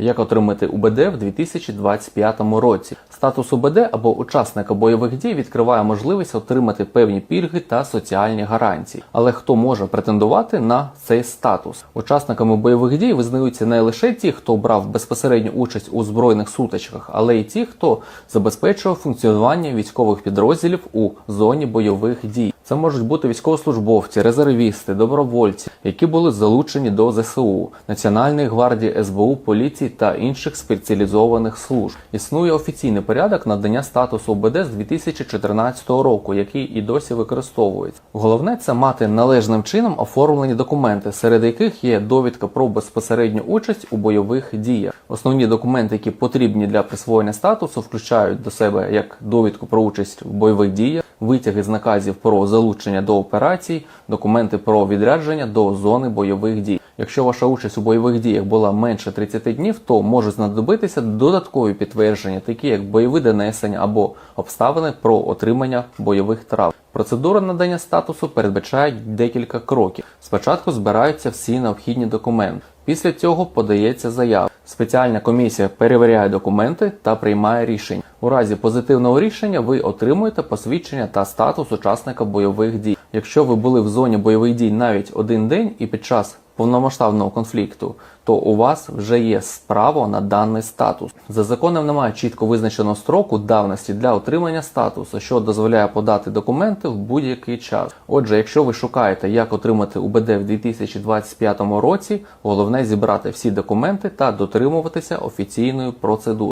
Як отримати УБД в 2025 році? Статус УБД або учасника бойових дій відкриває можливість отримати певні пільги та соціальні гарантії. Але хто може претендувати на цей статус? Учасниками бойових дій визнаються не лише ті, хто брав безпосередню участь у збройних сутичках, але й ті, хто забезпечував функціонування військових підрозділів у зоні бойових дій. Це можуть бути військовослужбовці, резервісти, добровольці, які були залучені до ЗСУ, Національної гвардії, СБУ, поліції та інших спеціалізованих служб. Існує офіційний порядок надання статусу ОБД з 2014 року, який і досі використовується. Головне це мати належним чином оформлені документи, серед яких є довідка про безпосередню участь у бойових діях. Основні документи, які потрібні для присвоєння статусу, включають до себе як довідку про участь в бойових діях, витяги з наказів про залучення до операцій, документи про відрядження до зони бойових дій. Якщо ваша участь у бойових діях була менше 30 днів, то можуть знадобитися додаткові підтвердження, такі як бойові донесення або обставини про отримання бойових трав. Процедура надання статусу передбачає декілька кроків. Спочатку збираються всі необхідні документи. Після цього подається заява. Спеціальна комісія перевіряє документи та приймає рішення. У разі позитивного рішення ви отримуєте посвідчення та статус учасника бойових дій. Якщо ви були в зоні бойових дій навіть один день і під час повномасштабного конфлікту, то у вас вже є право на даний статус. За законом немає чітко визначеного строку давності для отримання статусу, що дозволяє подати документи в будь-який час. Отже, якщо ви шукаєте, як отримати УБД в 2025 році, головне зібрати всі документи та дотримуватися офіційної процедури.